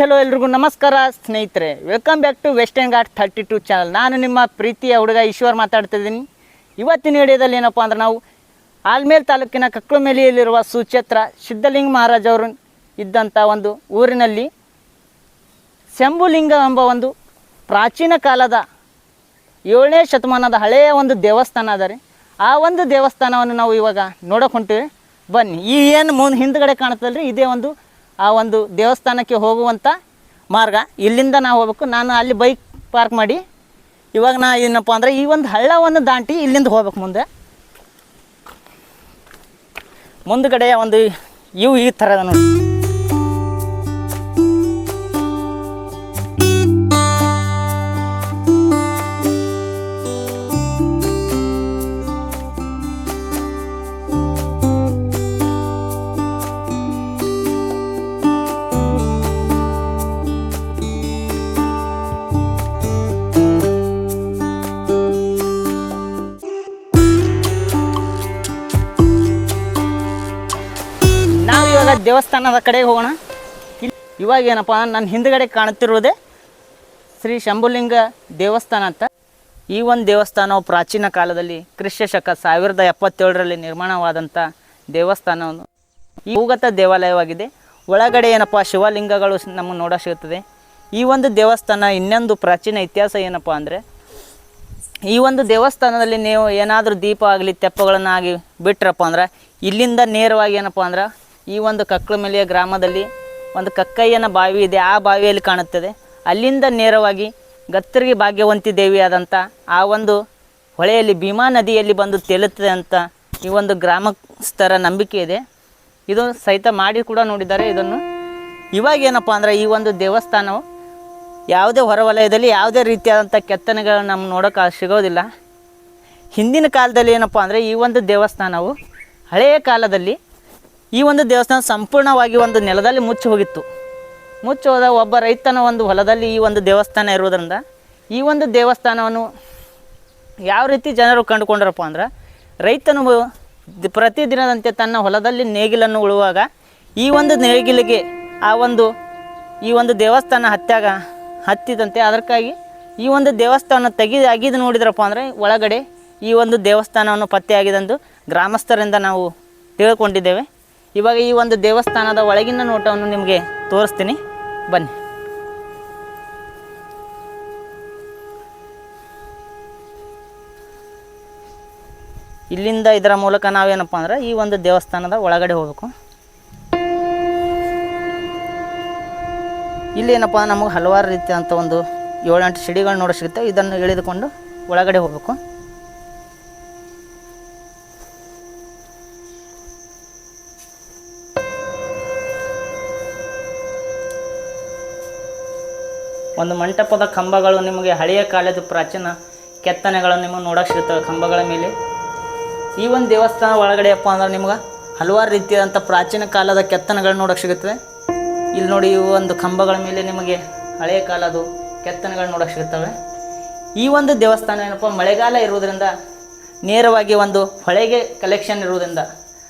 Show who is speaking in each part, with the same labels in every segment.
Speaker 1: Hello ಎಲ್ರಿಗೂ ನಮಸ್ಕಾರ ಸ್ನೇಹಿತರೆ. Welcome back to Western Ghat thirty two channel ನಾನು ನಿಮ್ಮ ಪ್ರೀತಿಯ ಹುಡುಗ ಈಶ್ವರ್ ಮಾತಾಡ್ತಿದ್ದೀನಿ ಇವತ್ತಿನ ವಿಡಿಯೋದಲ್ಲಿ ಏನಪ್ಪ ಅಂದ್ರೆ ನಾವು ಆಲ್ಮೇಲ್ ತಾಲೂಕಿನ ಕಕ್ಕಳಮೇಲಿಯಲ್ಲಿರುವ ಸುಚೇತ್ರ ಸಿದ್ಧಲಿಂಗ ಮಹಾರಾಜ್ ಅವರು ಇದ್ದಂಥ ಒಂದು ಊರಿನಲ್ಲಿ ಶಂಭುಲಿಂಗ ಎಂಬ ಒಂದು ಪ್ರಾಚೀನ ಕಾಲದ ಏಳನೇ ಶತಮಾನದ ಹಳೆಯ ಒಂದು ದೇವಸ್ಥಾನ ಅದ ರೀ. ಆ ಒಂದು ದೇವಸ್ಥಾನವನ್ನು ನಾವು ಇವಾಗ ನೋಡೋಕೆ ಹೊಂಟಿವಿ. ಬನ್ನಿ, ಈ ಏನು ಮುಂದೆ ಹಿಂದ್ಗಡೆ ರೀ ಇದೇ ಒಂದು ಆ ಒಂದು ದೇವಸ್ಥಾನಕ್ಕೆ ಹೋಗುವಂಥ ಮಾರ್ಗ. ಇಲ್ಲಿಂದ ನಾವು ಹೋಗ್ಬೇಕು. ನಾನು ಅಲ್ಲಿ ಬೈಕ್ ಪಾರ್ಕ್ ಮಾಡಿ ಇವಾಗ ನಾ ಏನಪ್ಪ ಅಂದರೆ ಈ ಒಂದು ಹಳ್ಳವನ್ನು ದಾಟಿ ಇಲ್ಲಿಂದ ಹೋಗ್ಬೇಕು ಮುಂದೆ. ಮುಂದುಗಡೆ ಒಂದು ಇವು ಈ ಥರದ ನೋಡಿ. ದೇವಸ್ಥಾನದ ಕಡೆಗೆ ಹೋಗೋಣ. ಇವಾಗ ಏನಪ್ಪ ನನ್ನ ಹಿಂದ್ಗಡೆ ಕಾಣುತ್ತಿರುವುದೇ ಶ್ರೀ ಶಂಭುಲಿಂಗ ದೇವಸ್ಥಾನ ಅಂತ. ಈ ಒಂದು ದೇವಸ್ಥಾನವು ಪ್ರಾಚೀನ ಕಾಲದಲ್ಲಿ ಕ್ರಿಶ್ಯ ಶಕ ಸಾವಿರದ ಎಪ್ಪತ್ತೇಳರಲ್ಲಿ ನಿರ್ಮಾಣವಾದಂಥ ದೇವಸ್ಥಾನವನ್ನು ಈ ಭೂಗತ ದೇವಾಲಯವಾಗಿದೆ. ಒಳಗಡೆ ಏನಪ್ಪ, ಶಿವಲಿಂಗಗಳು ನಮಗೆ ನೋಡ ಸಿಗುತ್ತದೆ. ಈ ಒಂದು ದೇವಸ್ಥಾನ ಇನ್ನೊಂದು ಪ್ರಾಚೀನ ಇತಿಹಾಸ ಏನಪ್ಪ ಅಂದರೆ, ಈ ಒಂದು ದೇವಸ್ಥಾನದಲ್ಲಿ ನೀವು ಏನಾದರೂ ದೀಪ ಆಗಲಿ, ತೆಪ್ಪಗಳನ್ನಾಗಿ ಬಿಟ್ರಪ್ಪ ಅಂದ್ರೆ, ಇಲ್ಲಿಂದ ನೇರವಾಗಿ ಏನಪ್ಪ ಅಂದ್ರೆ ಈ ಒಂದು ಕಕ್ಕಳಮೆಲೆಯ ಗ್ರಾಮದಲ್ಲಿ ಒಂದು ಕಕ್ಕಯ್ಯನ ಬಾವಿ ಇದೆ. ಆ ಬಾವಿಯಲ್ಲಿ ಕಾಣುತ್ತದೆ. ಅಲ್ಲಿಂದ ನೇರವಾಗಿ ಗತ್ತರಿಗೆ ಭಾಗ್ಯವಂತಿ ದೇವಿಯಾದಂಥ ಆ ಒಂದು ಹೊಳೆಯಲ್ಲಿ ಭೀಮಾ ನದಿಯಲ್ಲಿ ಬಂದು ತೇಲುತ್ತದೆ ಅಂತ ಈ ಒಂದು ಗ್ರಾಮಸ್ಥರ ನಂಬಿಕೆ ಇದೆ. ಇದು ಸಹಿತ ಮಾಡಿ ಕೂಡ ನೋಡಿದ್ದಾರೆ. ಇದನ್ನು ಇವಾಗ ಏನಪ್ಪ ಅಂದ್ರೆ ಈ ಒಂದು ದೇವಸ್ಥಾನವು ಯಾವುದೇ ಹೊರವಲಯದಲ್ಲಿ ಯಾವುದೇ ರೀತಿಯಾದಂಥ ಕೆತ್ತನೆಗಳನ್ನು ನಮ್ಗೆ ನೋಡೋಕೆ ಸಿಗೋದಿಲ್ಲ. ಹಿಂದಿನ ಕಾಲದಲ್ಲಿ ಏನಪ್ಪ ಅಂದರೆ ಈ ಒಂದು ದೇವಸ್ಥಾನವು ಹಳೆಯ ಕಾಲದಲ್ಲಿ ಈ ಒಂದು ದೇವಸ್ಥಾನ ಸಂಪೂರ್ಣವಾಗಿ ಒಂದು ನೆಲದಲ್ಲಿ ಮುಚ್ಚಿ ಹೋಗಿತ್ತು. ಮುಚ್ಚಿ ಹೋದ ಒಬ್ಬ ರೈತನ ಒಂದು ಹೊಲದಲ್ಲಿ ಈ ಒಂದು ದೇವಸ್ಥಾನ ಇರುವುದರಿಂದ ಈ ಒಂದು ದೇವಸ್ಥಾನವನ್ನು ಯಾವ ರೀತಿ ಜನರು ಕಂಡುಕೊಂಡ್ರಪ್ಪ ಅಂದ್ರೆ ರೈತನು ಪ್ರತಿದಿನದಂತೆ ತನ್ನ ಹೊಲದಲ್ಲಿ ನೇಗಿಲನ್ನು ಉಳುವಾಗ ಈ ಒಂದು ನೇಗಿಲಿಗೆ ಆ ಒಂದು ಈ ಒಂದು ದೇವಸ್ಥಾನ ಹತ್ಯಾಗ ಹತ್ತಿದಂತೆ ಅದಕ್ಕಾಗಿ ಈ ಒಂದು ದೇವಸ್ಥಾನ ತೆಗೆದು ಅಗಿದು ನೋಡಿದ್ರಪ್ಪ ಅಂದರೆ ಒಳಗಡೆ ಈ ಒಂದು ದೇವಸ್ಥಾನವನ್ನು ಪತ್ತೆಯಾಗಿದೆಂದು ಗ್ರಾಮಸ್ಥರಿಂದ ನಾವು ತಿಳ್ಕೊಂಡಿದ್ದೇವೆ. ಇವಾಗ ಈ ಒಂದು ದೇವಸ್ಥಾನದ ಒಳಗಿನ ನೋಟವನ್ನು ನಿಮಗೆ ತೋರಿಸ್ತೀನಿ. ಬನ್ನಿ. ಇಲ್ಲಿಂದ ಇದರ ಮೂಲಕ ನಾವೇನಪ್ಪ ಅಂದ್ರೆ ಈ ಒಂದು ದೇವಸ್ಥಾನದ ಒಳಗಡೆ ಹೋಗಬೇಕು. ಇಲ್ಲಿ ಏನಪ್ಪ ನಮಗೆ ಹಲವಾರು ರೀತಿಯಾದಂಥ ಒಂದು ಏಳೆಂಟು ಸಿಡಿಗಳು ನೋಡೋ ಸಿಗುತ್ತೆ. ಇದನ್ನು ಇಳಿದುಕೊಂಡು ಒಳಗಡೆ ಹೋಗಬೇಕು. ಒಂದು ಮಂಟಪದ ಕಂಬಗಳು ನಿಮಗೆ ಹಳೆಯ ಕಾಲದ ಪ್ರಾಚೀನ ಕೆತ್ತನೆಗಳನ್ನು ನಿಮಗೆ ನೋಡೋಕೆ ಸಿಗ್ತವೆ ಕಂಬಗಳ ಮೇಲೆ. ಈ ಒಂದು ದೇವಸ್ಥಾನ ಒಳಗಡೆ ಅಪ್ಪ ಅಂದ್ರೆ ನಿಮ್ಗೆ ಹಲವಾರು ರೀತಿಯಾದಂಥ ಪ್ರಾಚೀನ ಕಾಲದ ಕೆತ್ತನೆಗಳು ನೋಡಕ್ಕೆ ಸಿಗುತ್ತವೆ. ಇಲ್ಲಿ ನೋಡಿ ಈ ಒಂದು ಕಂಬಗಳ ಮೇಲೆ ನಿಮಗೆ ಹಳೆಯ ಕಾಲದ ಕೆತ್ತನೆಗಳು ನೋಡಕ್ಕೆ ಸಿಗುತ್ತವೆ. ಈ ಒಂದು ದೇವಸ್ಥಾನ ಏನಪ್ಪ, ಮಳೆಗಾಲ ಇರುವುದರಿಂದ ನೇರವಾಗಿ ಒಂದು ಹೊಳೆಗೆ ಕಲೆಕ್ಷನ್ ಇರುವುದರಿಂದ,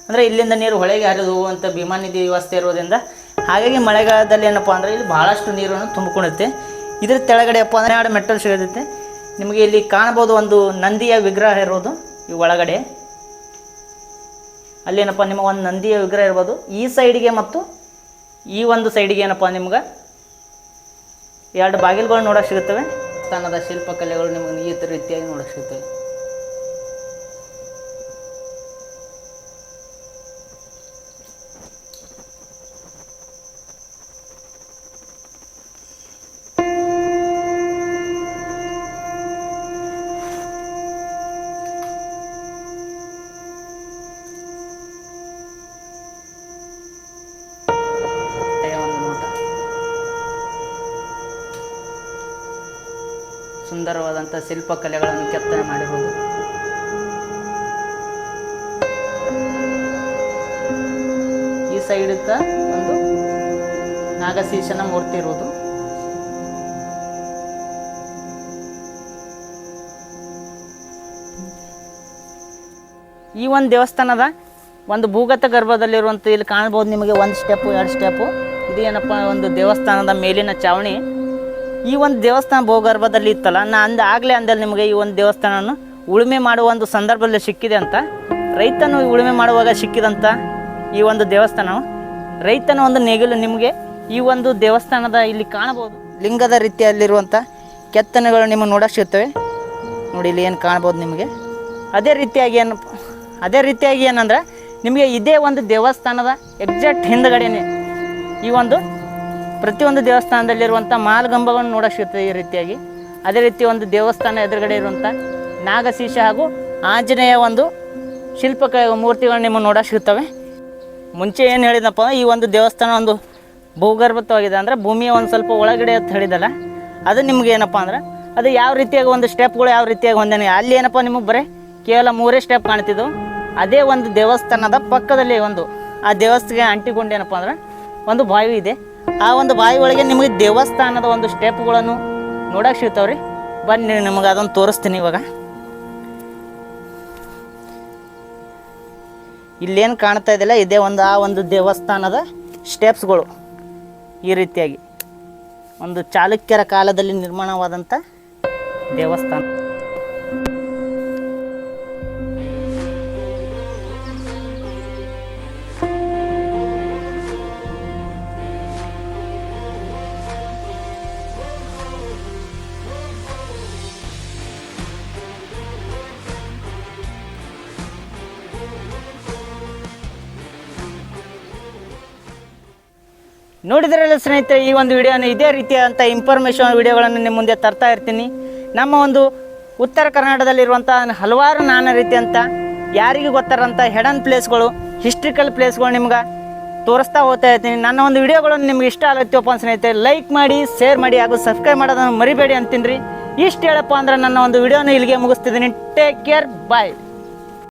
Speaker 1: ಅಂದರೆ ಇಲ್ಲಿಂದ ನೀರು ಹೊಳೆಗೆ ಹರಿದು ಹೋಗುವಂಥ ಭೀಮಾನಿಧಿ ವ್ಯವಸ್ಥೆ ಇರೋದ್ರಿಂದ ಹಾಗಾಗಿ ಮಳೆಗಾಲದಲ್ಲಿ ಏನಪ್ಪ ಅಂದರೆ ಇಲ್ಲಿ ಭಾಳಷ್ಟು ನೀರನ್ನು ತುಂಬಿಕೊಳ್ಳುತ್ತೆ ಇದ್ರ ತೆಳಗಡೆ ಎರಡು ಮೆಟ್ಟಲು ಸಿಗುತ್ತೆ. ನಿಮಗೆ ಇಲ್ಲಿ ಕಾಣಬಹುದು ಒಂದು ನಂದಿಯ ವಿಗ್ರಹ ಇರೋದು ಈ ಒಳಗಡೆ. ಅಲ್ಲೇನಪ್ಪ ನಿಮಗೆ ಒಂದು ನಂದಿಯ ವಿಗ್ರಹ ಇರ್ಬೋದು. ಈ ಸೈಡಿಗೆ ಮತ್ತು ಈ ಒಂದು ಸೈಡಿಗೆ ಏನಪ್ಪ, ನಿಮ್ಗೆ ಎರಡು ಬಾಗಿಲುಗಳು ನೋಡೋಕೆ ಸಿಗುತ್ತವೆ. ಸ್ಥಾನದ ಶಿಲ್ಪಕಲೆಗಳು ನಿಮಗೆ ಈ ರೀತಿಯಾಗಿ ನೋಡೋಕೆ ಸಿಗುತ್ತವೆ. ಸುಂದರವಾದಂಥ ಶಿಲ್ಪಕಲೆಗಳನ್ನು ಕೆತ್ತನೆ ಮಾಡಿರುವುದು ಈ ಸೈಡ್ ಒಂದು ನಾಗಶೀಶನ ಮೂರ್ತಿ ಇರುವುದು. ಈ ಒಂದು ದೇವಸ್ಥಾನದ ಒಂದು ಭೂಗತ ಗರ್ಭದಲ್ಲಿರುವಂಥ ಇಲ್ಲಿ ಕಾಣ್ಬೋದು ನಿಮಗೆ ಒಂದು ಸ್ಟೆಪ್ಪು ಎರಡು ಸ್ಟೆಪ್ಪು ಇದು ಏನಪ್ಪ, ಒಂದು ದೇವಸ್ಥಾನದ ಮೇಲಿನ ಚಾವಣಿ. ಈ ಒಂದು ದೇವಸ್ಥಾನ ಭೂಗರ್ಭದಲ್ಲಿ ಇತ್ತಲ್ಲ ನಾ ಅಂದ ಆಗಲೇ ಅಂದಲ್ಲಿ ನಿಮಗೆ ಈ ಒಂದು ದೇವಸ್ಥಾನವನ್ನು ಉಳುಮೆ ಮಾಡುವ ಒಂದು ಸಂದರ್ಭದಲ್ಲಿ ಸಿಕ್ಕಿದೆ ಅಂತ. ರೈತನು ಉಳುಮೆ ಮಾಡುವಾಗ ಸಿಕ್ಕಿದಂಥ ಈ ಒಂದು ದೇವಸ್ಥಾನ ರೈತನ ಒಂದು ನೆಗಲು ನಿಮಗೆ ಈ ಒಂದು ದೇವಸ್ಥಾನದ ಇಲ್ಲಿ ಕಾಣಬಹುದು. ಲಿಂಗದ ರೀತಿಯಲ್ಲಿರುವಂಥ ಕೆತ್ತನೆಗಳು ನಿಮಗೆ ನೋಡಕ್ಕೆ ಸಿಗ್ತವೆ ನೋಡಿ ಇಲ್ಲಿ ಏನು ಕಾಣ್ಬೋದು ನಿಮಗೆ. ಅದೇ ರೀತಿಯಾಗಿ ಏನು, ಅದೇ ರೀತಿಯಾಗಿ ಏನಂದ್ರೆ ನಿಮಗೆ ಇದೇ ಒಂದು ದೇವಸ್ಥಾನದ ಎಕ್ಸಾಕ್ಟ್ ಹಿಂದ್ಗಡೆನೆ ಈ ಒಂದು ಪ್ರತಿಯೊಂದು ದೇವಸ್ಥಾನದಲ್ಲಿರುವಂಥ ಮಾಲ್ಗಂಬಗಳನ್ನು ನೋಡಕ್ಕೆ ಸಿಗ್ತದೆ ಈ ರೀತಿಯಾಗಿ. ಅದೇ ರೀತಿ ಒಂದು ದೇವಸ್ಥಾನ ಎದುರುಗಡೆ ಇರುವಂಥ ನಾಗಶೀಶ ಹಾಗೂ ಆಂಜನೇಯ ಒಂದು ಶಿಲ್ಪ ಮೂರ್ತಿಗಳು ನಿಮಗೆ ನೋಡಕ್ಕೆ ಸಿಗ್ತವೆ. ಮುಂಚೆ ಏನು ಹೇಳಿದಪ್ಪ ಈ ಒಂದು ದೇವಸ್ಥಾನ ಒಂದು ಭೂಗರ್ಭತವಾಗಿದೆ ಅಂದರೆ ಭೂಮಿಯ ಒಂದು ಸ್ವಲ್ಪ ಒಳಗಡೆ ಅಂತ ಹೇಳಿದಲ್ಲ ಅದು ನಿಮ್ಗೆ ಏನಪ್ಪ ಅಂದ್ರೆ ಅದು ಯಾವ ರೀತಿಯಾಗಿ ಒಂದು ಸ್ಟೆಪ್ಗಳು ಯಾವ ರೀತಿಯಾಗಿ ಹೊಂದೇನೆ ಅಲ್ಲಿ ಏನಪ್ಪ ನಿಮಗೆ ಬರೀ? ಕೇವಲ ಮೂರೇ ಸ್ಟೆಪ್ ಕಾಣ್ತಿದ್ದು ಅದೇ ಒಂದು ದೇವಸ್ಥಾನದ ಪಕ್ಕದಲ್ಲಿ ಒಂದು, ಆ ದೇವಸ್ಥಾನಕ್ಕೆ ಅಂಟಿಕೊಂಡು ಏನಪ್ಪ ಅಂದ್ರೆ ಒಂದು ಬಾವಿ ಇದೆ. ಆ ಒಂದು ಬಾವಿ ಒಳಗೆ ನಿಮಗೆ ದೇವಸ್ಥಾನದ ಒಂದು ಸ್ಟೆಪ್ಗಳನ್ನು ನೋಡಕ್ಕೆ ಸಿಗ್ತಾವ್ರಿ. ಬನ್ನಿ ನಿಮಗೆ ಅದನ್ನು ತೋರಿಸ್ತೀನಿ ಇವಾಗ. ಇಲ್ಲೇನು ಕಾಣ್ತಾ ಇದೆಯಲ್ಲ ಇದೇ ಒಂದು ಆ ಒಂದು ದೇವಸ್ಥಾನದ ಸ್ಟೆಪ್ಸ್ಗಳು ಈ ರೀತಿಯಾಗಿ. ಒಂದು ಚಾಲುಕ್ಯರ ಕಾಲದಲ್ಲಿ ನಿರ್ಮಾಣವಾದಂಥ ದೇವಸ್ಥಾನ. ನೋಡಿದ್ರಲ್ಲ ಸ್ನೇಹಿತರೆ, ಈ ಒಂದು ವಿಡಿಯೋನ ಇದೇ ರೀತಿಯಾದಂಥ ಇನ್ಫಾರ್ಮೇಷನ್ ವಿಡಿಯೋಗಳನ್ನು ನಿಮ್ಮ ಮುಂದೆ ತರ್ತಾ ಇರ್ತೀನಿ. ನಮ್ಮ ಒಂದು ಉತ್ತರ ಕರ್ನಾಟಕದಲ್ಲಿರುವಂಥ ಹಲವಾರು ನಾನಾ ರೀತಿಯಂಥ ಯಾರಿಗೂ ಗೊತ್ತಾರಂಥ ಹೆಡನ್ ಪ್ಲೇಸ್ಗಳು ಹಿಸ್ಟ್ರಿಕಲ್ ಪ್ಲೇಸ್ಗಳು ನಿಮ್ಗೆ ತೋರಿಸ್ತಾ ಹೋಗ್ತಾ ಇರ್ತೀನಿ. ನನ್ನ ಒಂದು ವಿಡಿಯೋಗಳನ್ನು ನಿಮ್ಗೆ ಇಷ್ಟ ಆಗತ್ತಪ್ಪ ಅಂತ ಸ್ನೇಹಿತರೆ ಲೈಕ್ ಮಾಡಿ ಶೇರ್ ಮಾಡಿ ಹಾಗೂ ಸಬ್ಸ್ಕ್ರೈಬ್ ಮಾಡೋದನ್ನು ಮರಿಬೇಡಿ ಅಂತೀನಿ ರೀ. ಇಷ್ಟು ಹೇಳಪ್ಪ ಅಂದ್ರೆ ನನ್ನ ಒಂದು ವಿಡಿಯೋನ ಇಲ್ಲಿಗೆ ಮುಗಿಸ್ತಿದ್ದೀನಿ. Take care bye